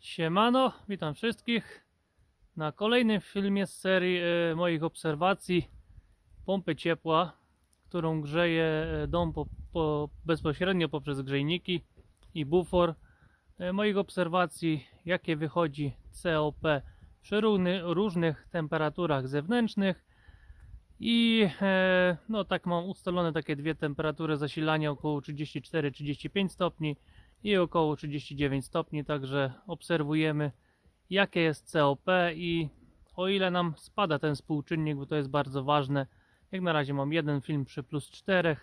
Siemano, witam wszystkich. Na kolejnym filmie z serii e, moich obserwacji pompy ciepła, którą grzeję e, dom po, po, bezpośrednio poprzez grzejniki i bufor. E, moich obserwacji, jakie wychodzi COP przy równy, różnych temperaturach zewnętrznych. I no tak mam ustalone takie dwie temperatury zasilania około 34-35 stopni i około 39 stopni, także obserwujemy jakie jest COP i o ile nam spada ten współczynnik, bo to jest bardzo ważne. Jak na razie mam jeden film przy plus 4.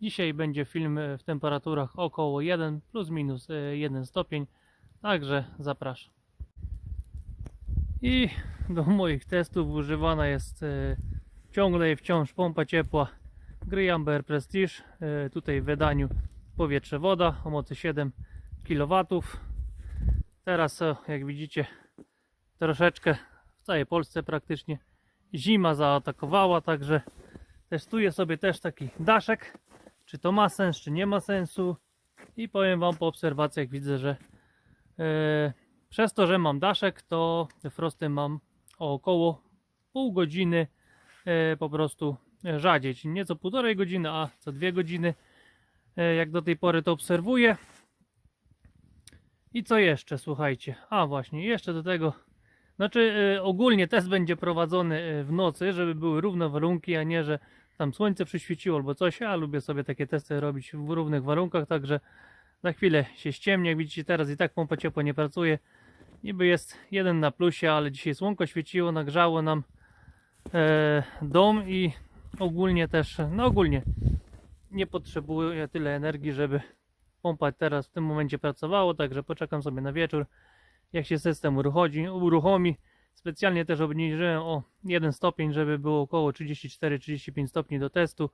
Dzisiaj będzie film e, w temperaturach około 1 plus minus e, 1 stopień, także zapraszam. I do moich testów używana jest e, ciągle i wciąż pompa ciepła Gryamber Prestige, e, tutaj w wydaniu powietrze-woda o mocy 7 kW. Teraz, o, jak widzicie, troszeczkę w całej Polsce praktycznie zima zaatakowała, także testuję sobie też taki daszek, czy to ma sens, czy nie ma sensu. I powiem Wam po obserwacjach, widzę, że e, przez to, że mam daszek, to frostem mam około pół godziny e, po prostu rzadziej, czyli nie co półtorej godziny, a co dwie godziny. E, jak do tej pory to obserwuję. I co jeszcze, słuchajcie? A właśnie, jeszcze do tego. Znaczy, e, ogólnie test będzie prowadzony e, w nocy, żeby były równe warunki, a nie, że tam słońce przyświeciło albo coś. Ja lubię sobie takie testy robić w równych warunkach, także za chwilę się ściemni. Jak widzicie, teraz i tak pompa ciepła nie pracuje. Niby jest jeden na plusie, ale dzisiaj słonko świeciło, nagrzało nam e, dom i ogólnie też, no ogólnie nie potrzebuję tyle energii, żeby pompa teraz w tym momencie pracowało, także poczekam sobie na wieczór, jak się system uruchodzi, uruchomi. Specjalnie też obniżyłem o 1 stopień, żeby było około 34-35 stopni do testu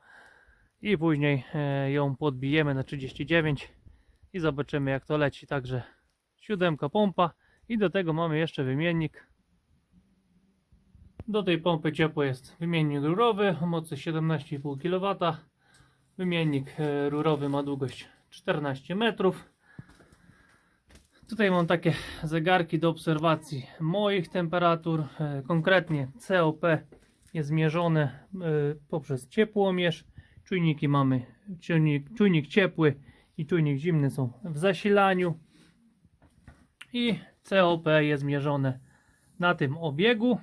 i później e, ją podbijemy na 39 i zobaczymy jak to leci. Także siódemka pompa i do tego mamy jeszcze wymiennik. Do tej pompy ciepło jest wymiennik rurowy o mocy 17,5 kW. Wymiennik e, rurowy ma długość 14 metrów. Tutaj mam takie zegarki do obserwacji moich temperatur. E, Konkretnie COP jest zmierzone e, poprzez ciepłomierz. Czujniki mamy, czujnik, czujnik ciepły i czujnik zimny są w zasilaniu. I COP jest zmierzone na tym obiegu.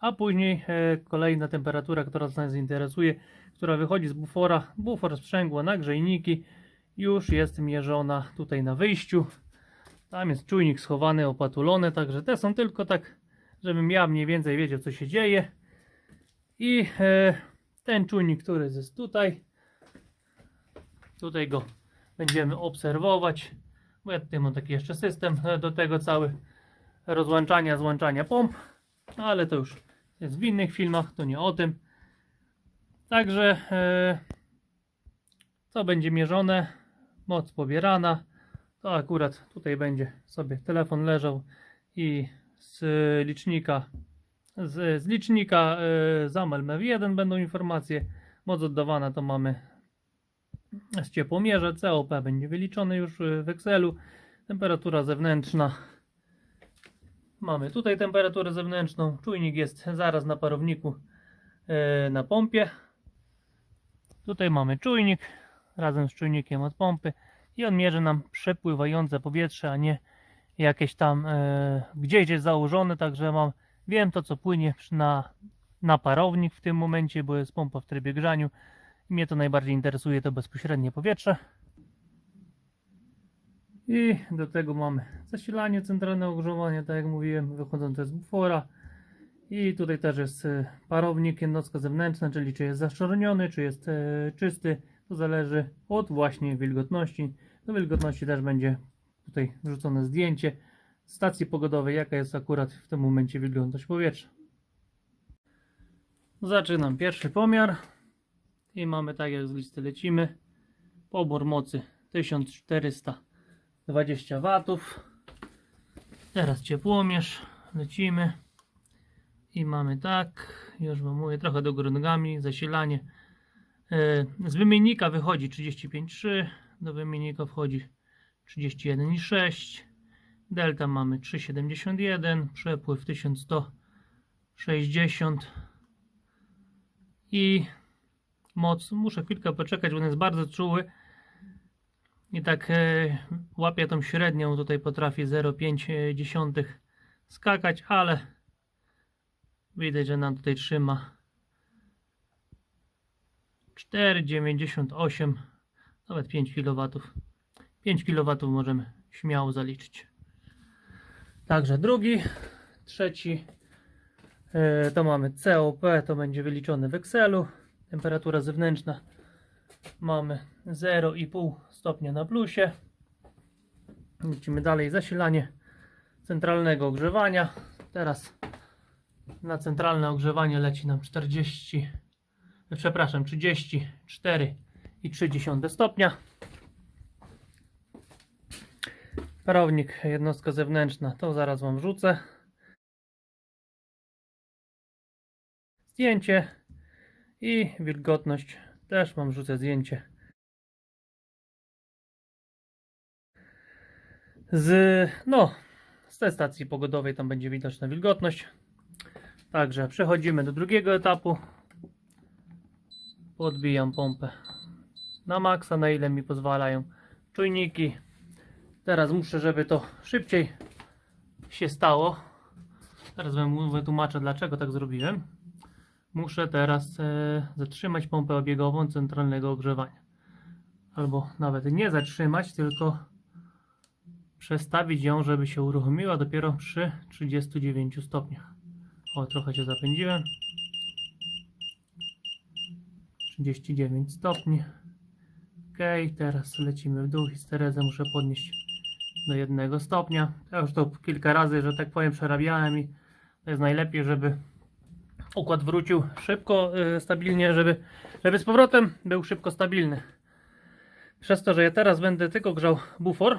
A później kolejna temperatura, która nas interesuje, która wychodzi z bufora, bufor sprzęgła na grzejniki, już jest mierzona tutaj na wyjściu. Tam jest czujnik schowany, opatulony, także te są tylko tak, żebym ja mniej więcej wiedział co się dzieje. I e, ten czujnik, który jest tutaj, tutaj go będziemy obserwować, bo ja tutaj mam taki jeszcze system e, do tego cały rozłączania, złączania pomp, ale to już jest w innych filmach, to nie o tym. Także e, co będzie mierzone, moc pobierana, to akurat tutaj będzie sobie telefon leżał i z licznika z, z licznika e, ZAML MEW1 będą informacje. Moc oddawana to mamy z ciepłomierza. COP będzie wyliczony już e, w Excelu. Temperatura zewnętrzna. Mamy tutaj temperaturę zewnętrzną. Czujnik jest zaraz na parowniku e, na pompie. Tutaj mamy czujnik razem z czujnikiem od pompy i on mierzy nam przepływające powietrze, a nie jakieś tam e, gdzieś jest założone, także mam wiem to co płynie na, na parownik w tym momencie, bo jest pompa w trybie grzaniu. Mnie to najbardziej interesuje to bezpośrednie powietrze. I do tego mamy zasilanie centralne ogrzewanie, tak jak mówiłem, wychodzące z bufora. I tutaj też jest e, parownik, jednostka zewnętrzna, czyli czy jest zaszczerniony, czy jest e, czysty. To zależy od właśnie wilgotności. Do wilgotności też będzie tutaj wrzucone zdjęcie stacji pogodowej, jaka jest akurat w tym momencie wilgotność powietrza. Zaczynam pierwszy pomiar i mamy tak jak z listy lecimy. Pobór mocy 1420 watów. Teraz ciepłomierz, lecimy i mamy tak, już wam mówię, trochę do góry nogami, zasilanie. E, Z wymiennika wychodzi 35,3, do wymiennika wchodzi 31,6 Delta mamy 3,71, przepływ 1160 i moc, muszę chwilkę poczekać, bo on jest bardzo czuły i tak e, łapie tą średnią, tutaj potrafi 0,5 skakać, ale widać, że nam tutaj trzyma. 4,98 nawet 5 kW 5 kW możemy śmiało zaliczyć. Także drugi trzeci e, to mamy COP to będzie wyliczone w Excelu. Temperatura zewnętrzna mamy 0,5 stopnia na plusie. Lecimy dalej zasilanie centralnego ogrzewania. Teraz na centralne ogrzewanie leci nam 40 przepraszam 34,3 stopnia. Parownik jednostka zewnętrzna to zaraz wam wrzucę. Zdjęcie i wilgotność też wam wrzucę zdjęcie. Z no z tej stacji pogodowej tam będzie widoczna wilgotność także przechodzimy do drugiego etapu. Podbijam pompę na maksa na ile mi pozwalają czujniki. Teraz muszę żeby to szybciej się stało. Teraz wam wytłumaczę dlaczego tak zrobiłem. Muszę teraz e, zatrzymać pompę obiegową centralnego ogrzewania. Albo nawet nie zatrzymać tylko przestawić ją żeby się uruchomiła dopiero przy 39 stopniach o trochę się zapędziłem 39 stopni. Ok, teraz lecimy w dół. Histerezę muszę podnieść do jednego stopnia. Ja już to kilka razy, że tak powiem, przerabiałem i to jest najlepiej, żeby układ wrócił szybko, yy, stabilnie, żeby, żeby z powrotem był szybko stabilny. Przez to, że ja teraz będę tylko grzał bufor,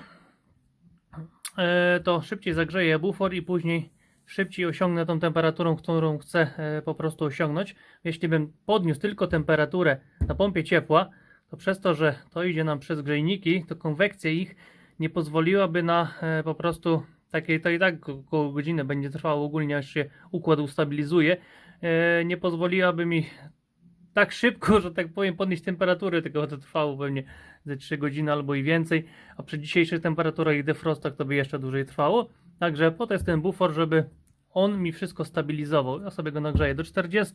yy, to szybciej zagrzeję bufor i później szybciej osiągnę tą temperaturą, którą chcę e, po prostu osiągnąć. Jeśli bym podniósł tylko temperaturę na pompie ciepła, to przez to, że to idzie nam przez grzejniki, to konwekcja ich nie pozwoliłaby na e, po prostu takiej, to i tak około godziny będzie trwało ogólnie, aż się układ ustabilizuje, e, nie pozwoliłaby mi tak szybko, że tak powiem, podnieść temperaturę, tylko to trwało pewnie ze 3 godziny albo i więcej, a przy dzisiejszych temperaturach i defrostach to by jeszcze dłużej trwało. Także po to jest ten bufor, żeby on mi wszystko stabilizował. Ja sobie go nagrzeję do 40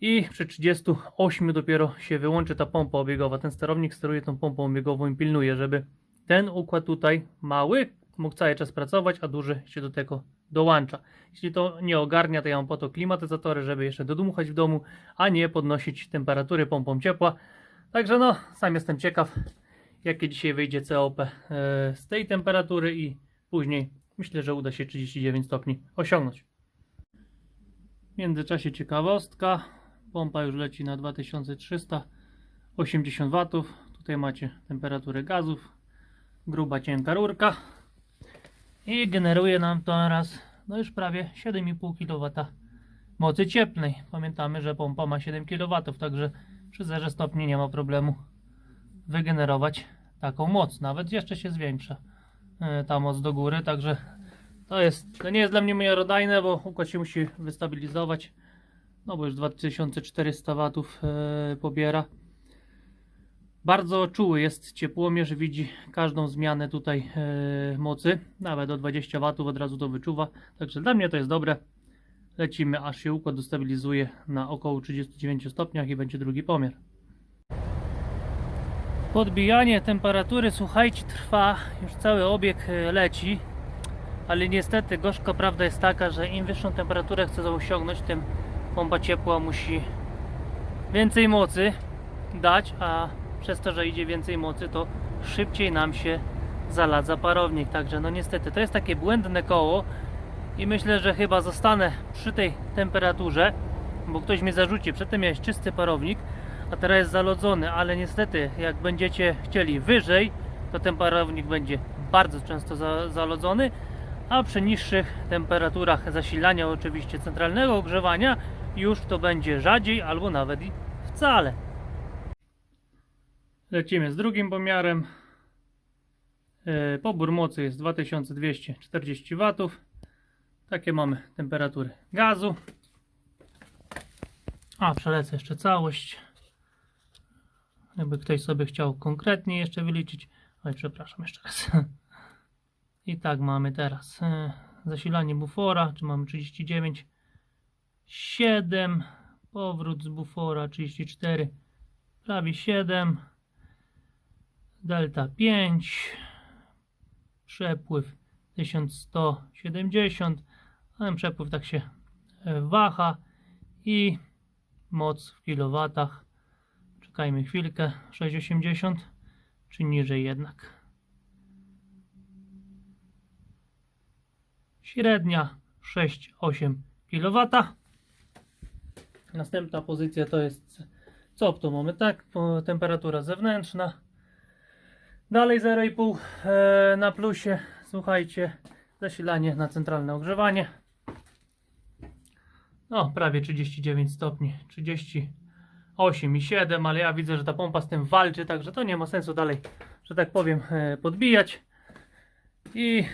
i przy 38 dopiero się wyłączy ta pompa obiegowa. Ten sterownik steruje tą pompą obiegową i pilnuje, żeby ten układ tutaj mały mógł cały czas pracować, a duży się do tego dołącza. Jeśli to nie ogarnia, to ja mam po to klimatyzatory, żeby jeszcze dodmuchać w domu, a nie podnosić temperatury pompą ciepła. Także no, sam jestem ciekaw, jakie dzisiaj wyjdzie COP e, z tej temperatury i później myślę, że uda się 39 stopni osiągnąć. W międzyczasie ciekawostka. Pompa już leci na 2380 W. Tutaj macie temperaturę gazów. Gruba, cienka rurka. I generuje nam to teraz no już prawie 7,5 kW mocy cieplnej. Pamiętamy, że pompa ma 7 kW, także przy 0 stopni nie ma problemu wygenerować taką moc. Nawet jeszcze się zwiększa ta moc do góry, także to jest, to nie jest dla mnie miarodajne, bo układ się musi wystabilizować, no bo już 2400 W e, pobiera. Bardzo czuły jest ciepłomierz, widzi każdą zmianę tutaj e, mocy, nawet o 20 W od razu to wyczuwa, także dla mnie to jest dobre. Lecimy aż się układ dostabilizuje na około 39 stopniach i będzie drugi pomiar. Podbijanie temperatury, słuchajcie, trwa, już cały obieg e, leci, ale niestety gorzka prawda jest taka, że im wyższą temperaturę chce osiągnąć, tym pompa ciepła musi więcej mocy dać, a przez to, że idzie więcej mocy, to szybciej nam się zaladza parownik. Także no niestety to jest takie błędne koło i myślę, że chyba zostanę przy tej temperaturze, bo ktoś mi zarzuci, przedtem miałeś czysty parownik, a teraz jest zalodzony, ale niestety jak będziecie chcieli wyżej, to ten parownik będzie bardzo często za, zalodzony, a przy niższych temperaturach zasilania oczywiście centralnego ogrzewania już to będzie rzadziej albo nawet i wcale. Lecimy z drugim pomiarem. E, Pobór mocy jest 2240 W. Takie mamy temperatury gazu. A, przelecę jeszcze całość. Jakby ktoś sobie chciał konkretnie jeszcze wyliczyć. Oj, przepraszam jeszcze raz. I tak mamy teraz e, zasilanie bufora, czy mamy 39, 7, powrót z bufora 34, prawie 7, delta 5, przepływ 1170, ten przepływ tak się e, waha i moc w kilowatach, czekajmy chwilkę, 680 czy niżej jednak. Średnia 6-8 kW. Następna pozycja to jest co tu mamy tak, temperatura zewnętrzna. Dalej 0,5 e, na plusie. Słuchajcie, zasilanie na centralne ogrzewanie. No, prawie 39 stopni, 38,7, ale ja widzę, że ta pompa z tym walczy, także to nie ma sensu dalej, że tak powiem, e, podbijać. I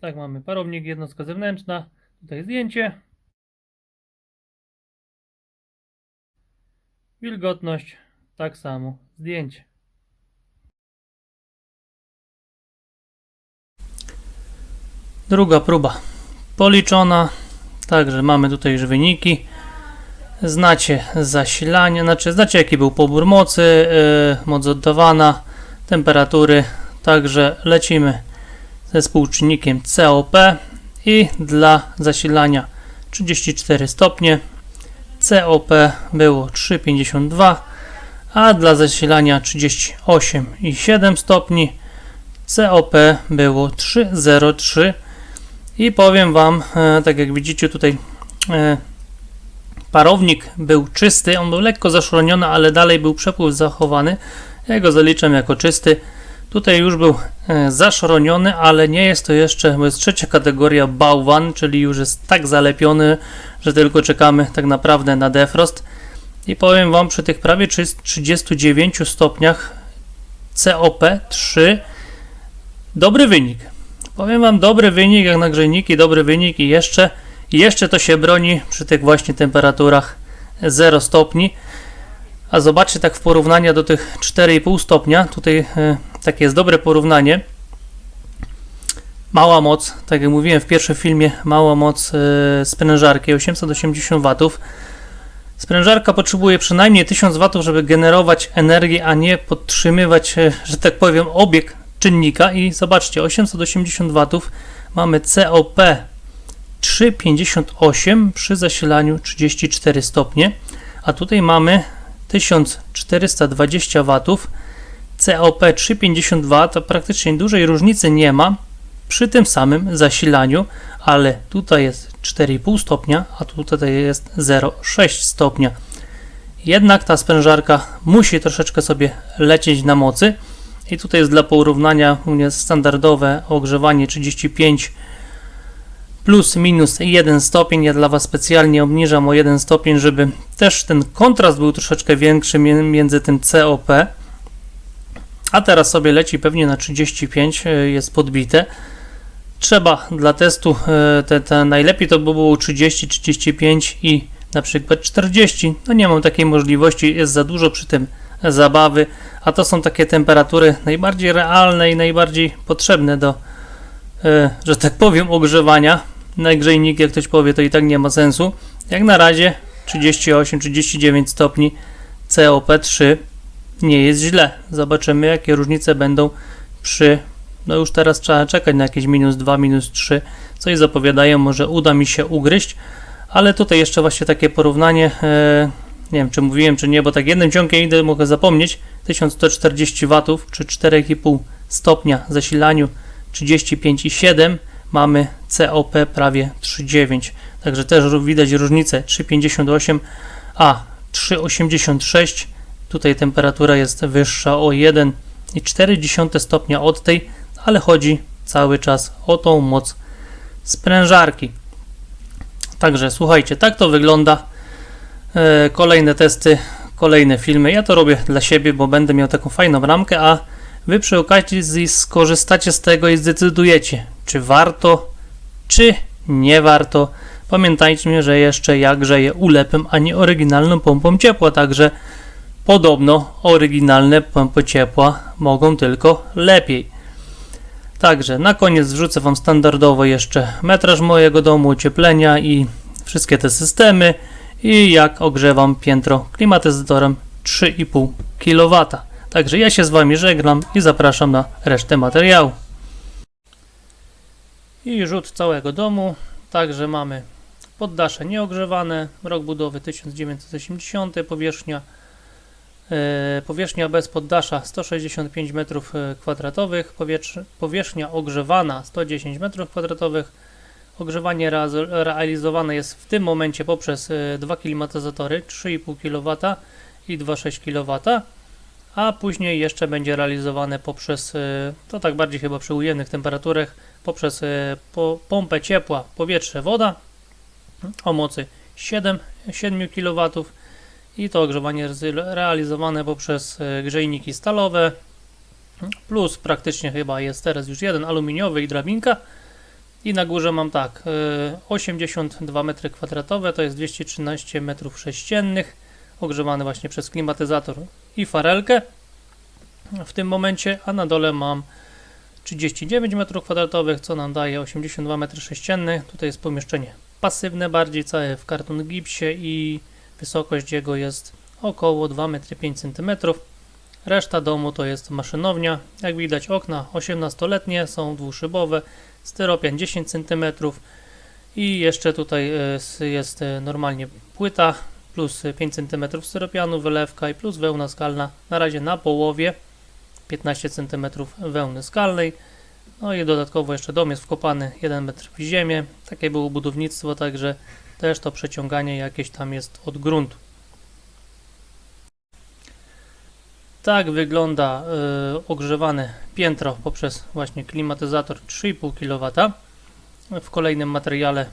tak mamy parownik, jednostka zewnętrzna. Tutaj zdjęcie. Wilgotność, tak samo zdjęcie. Druga próba policzona. Także mamy tutaj już wyniki. Znacie zasilanie, znaczy znacie jaki był pobór mocy, yy, moc oddawana, temperatury. Także lecimy ze współczynnikiem COP i dla zasilania 34 stopnie COP było 3,52 a dla zasilania 38,7 stopni COP było 3,03 i powiem Wam, e, tak jak widzicie tutaj e, parownik był czysty, on był lekko zaszroniony, ale dalej był przepływ zachowany. Ja go zaliczam jako czysty. Tutaj już był e, zaszroniony, ale nie jest to jeszcze, bo jest trzecia kategoria bałwan, czyli już jest tak zalepiony, że tylko czekamy tak naprawdę na defrost. I powiem Wam, przy tych prawie 39 stopniach COP 3 dobry wynik. Powiem Wam, dobry wynik jak na grzejniki, dobry wynik i jeszcze, jeszcze to się broni przy tych właśnie temperaturach 0 stopni. A zobaczcie tak w porównaniu do tych 4,5 stopnia, tutaj e, takie jest dobre porównanie. Mała moc, tak jak mówiłem w pierwszym filmie, mała moc sprężarki 880 W. Sprężarka potrzebuje przynajmniej 1000 W, żeby generować energię, a nie podtrzymywać, e, że tak powiem, obieg czynnika. I zobaczcie, 880 W mamy COP 3,58 przy zasilaniu 34 stopnie, a tutaj mamy 1420 W, COP 3,52 to praktycznie dużej różnicy nie ma przy tym samym zasilaniu, ale tutaj jest 4,5 stopnia, a tutaj jest 0,6 stopnia. Jednak ta sprężarka musi troszeczkę sobie lecieć na mocy i tutaj jest dla porównania u mnie standardowe ogrzewanie 35 plus minus 1 stopień. Ja dla Was specjalnie obniżam o 1 stopień, żeby też ten kontrast był troszeczkę większy między tym COP. A teraz sobie leci pewnie na 35, jest podbite. Trzeba dla testu e, te, te najlepiej to by było 30, 35 i na przykład 40. No nie mam takiej możliwości, jest za dużo przy tym zabawy, a to są takie temperatury najbardziej realne i najbardziej potrzebne do, e, że tak powiem, ogrzewania. Najgrzejnik, jak ktoś powie, to i tak nie ma sensu. Jak na razie 38-39 stopni COP3 nie jest źle. Zobaczymy, jakie różnice będą przy. No już teraz trzeba czekać na jakieś minus 2, minus 3. Coś zapowiadają, może uda mi się ugryźć, ale tutaj jeszcze właśnie takie porównanie. E, nie wiem, czy mówiłem, czy nie, bo tak jednym ciągiem idę, mogę zapomnieć. 1140 W czy 4,5 stopnia zasilaniu 35,7 mamy COP prawie 3,9. Także też widać różnicę 3,58 a 3,86. Tutaj temperatura jest wyższa o 1,4 stopnia od tej, ale chodzi cały czas o tą moc sprężarki. Także słuchajcie, tak to wygląda. E, kolejne testy, kolejne filmy. Ja to robię dla siebie, bo będę miał taką fajną ramkę, a Wy przy okazji skorzystacie z tego i zdecydujecie, czy warto, czy nie warto. Pamiętajcie, że jeszcze ja grzeję ulepem, a nie oryginalną pompą ciepła, także podobno oryginalne pompy ciepła mogą tylko lepiej. Także na koniec wrzucę Wam standardowo jeszcze metraż mojego domu, ocieplenia i wszystkie te systemy i jak ogrzewam piętro klimatyzatorem 3,5 kW. Także ja się z Wami żegnam i zapraszam na resztę materiału. I rzut całego domu. Także mamy poddasze nieogrzewane, rok budowy 1980, powierzchnia e, powierzchnia bez poddasza 165 m2, powietrz- powierzchnia ogrzewana 110 m2. Ogrzewanie realizowane jest w tym momencie poprzez e, dwa klimatyzatory 3,5 kW i 2,6 kW, a później jeszcze będzie realizowane poprzez, e, to tak bardziej chyba przy ujemnych temperaturach, poprzez e, po, pompę ciepła powietrze woda o mocy 7, 7 kW i to ogrzewanie jest realizowane poprzez e, grzejniki stalowe. Plus praktycznie chyba jest teraz już jeden aluminiowy i drabinka. I na górze mam tak e, 82 m2 to jest 213 m3 ogrzewany właśnie przez klimatyzator i farelkę. W tym momencie, a na dole mam 39 m2, co nam daje 82 m3. Tutaj jest pomieszczenie pasywne, bardziej całe w karton gipsie i wysokość jego jest około 2,5 m. Reszta domu to jest maszynownia. Jak widać okna 18-letnie są dwuszybowe, styropian 10 cm i jeszcze tutaj e, jest e, normalnie płyta plus 5 cm styropianu, wylewka i plus wełna skalna na razie na połowie 15 cm wełny skalnej. No i dodatkowo jeszcze dom jest wkopany 1 metr w ziemię. Takie było budownictwo, także też to przeciąganie jakieś tam jest od gruntu. Tak wygląda y, ogrzewane piętro poprzez właśnie klimatyzator 3,5 kW. W kolejnym materiale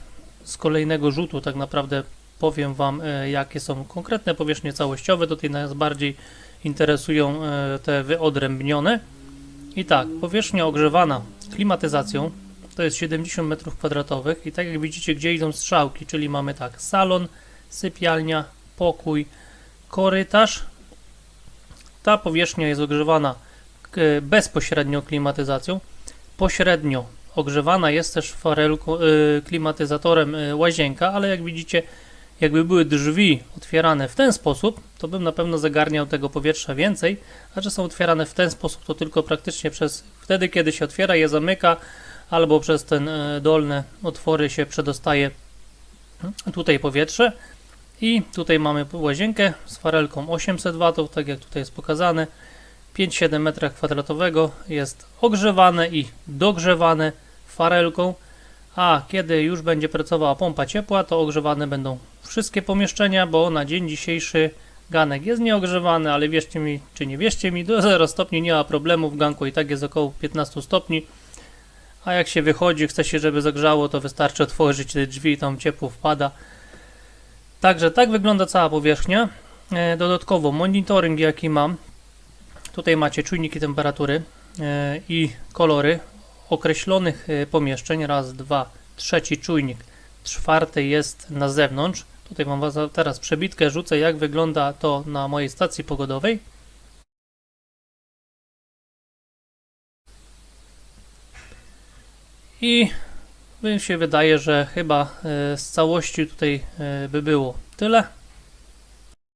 z kolejnego rzutu tak naprawdę powiem Wam y, jakie są konkretne powierzchnie całościowe. Tutaj nas bardziej interesują y, te wyodrębnione. I tak, powierzchnia ogrzewana klimatyzacją to jest 70 m2 i tak jak widzicie, gdzie idą strzałki, czyli mamy tak, salon, sypialnia, pokój, korytarz. Ta powierzchnia jest ogrzewana k- bezpośrednio klimatyzacją. Pośrednio ogrzewana jest też farelką, y, klimatyzatorem łazienka, ale jak widzicie, jakby były drzwi otwierane w ten sposób, to bym na pewno zagarniał tego powietrza więcej, a że są otwierane w ten sposób, to tylko praktycznie przez wtedy, kiedy się otwiera, je zamyka, albo przez ten e, dolne otwory się przedostaje tutaj powietrze. I tutaj mamy łazienkę z farelką 800 W, tak jak tutaj jest pokazane. 5-7 m2 jest ogrzewane i dogrzewane farelką, a kiedy już będzie pracowała pompa ciepła, to ogrzewane będą wszystkie pomieszczenia, bo na dzień dzisiejszy ganek jest nieogrzewany, ale wierzcie mi, czy nie wierzcie mi, do 0 stopni nie ma problemu, w ganku i tak jest około 15 stopni. A jak się wychodzi, chce się, żeby zagrzało, to wystarczy otworzyć te drzwi i tam ciepło wpada. Także tak wygląda cała powierzchnia. E, Dodatkowo monitoring jaki mam. Tutaj macie czujniki temperatury e, i kolory określonych e, pomieszczeń. Raz, dwa, trzeci czujnik, czwarty jest na zewnątrz. Tutaj mam teraz przebitkę, rzucę jak wygląda to na mojej stacji pogodowej. I mi się wydaje, że chyba e, z całości tutaj e, by było tyle.